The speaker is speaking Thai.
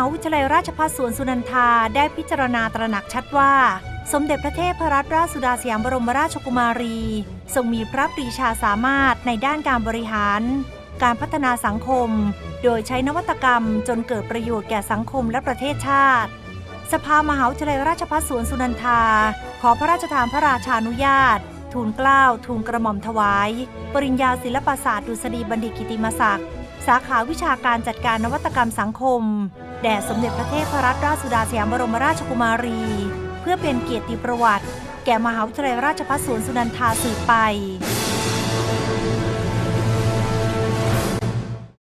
าวิทยาลัยราชภัฏสวนสุนันทาได้พิจารณาตระหนักชัดว่า สมเด็จพระเทพรัตนราชสุดาสยามบรมราชกุมารี ทรงมีพระปรีชาสามารถในด้านการบริหาร การพัฒนาสังคม โดยใช้นวัตกรรมจนเกิดประโยชน์แก่สังคมและประเทศชาติ สภามหาวิทยาลัยราชภัฏสวนสุนันทา ขอพระราชทานพระราชานุญาตทูลเกล้าทูลกระหม่อมถวาย ปริญญาศิลปศาสตร์ดุษฎีบัณฑิตกิติมศักดิ์ สาขาวิชาการจัดการนวัตกรรมสังคม แด่สมเด็จพระเทพรัตนราชสุดาสยามบรมราชกุมารี เพื่อเป็นเกียรติประวัติ แก่มหาวิทยาลัยราชภัฏสวนสุนันทาสืบไป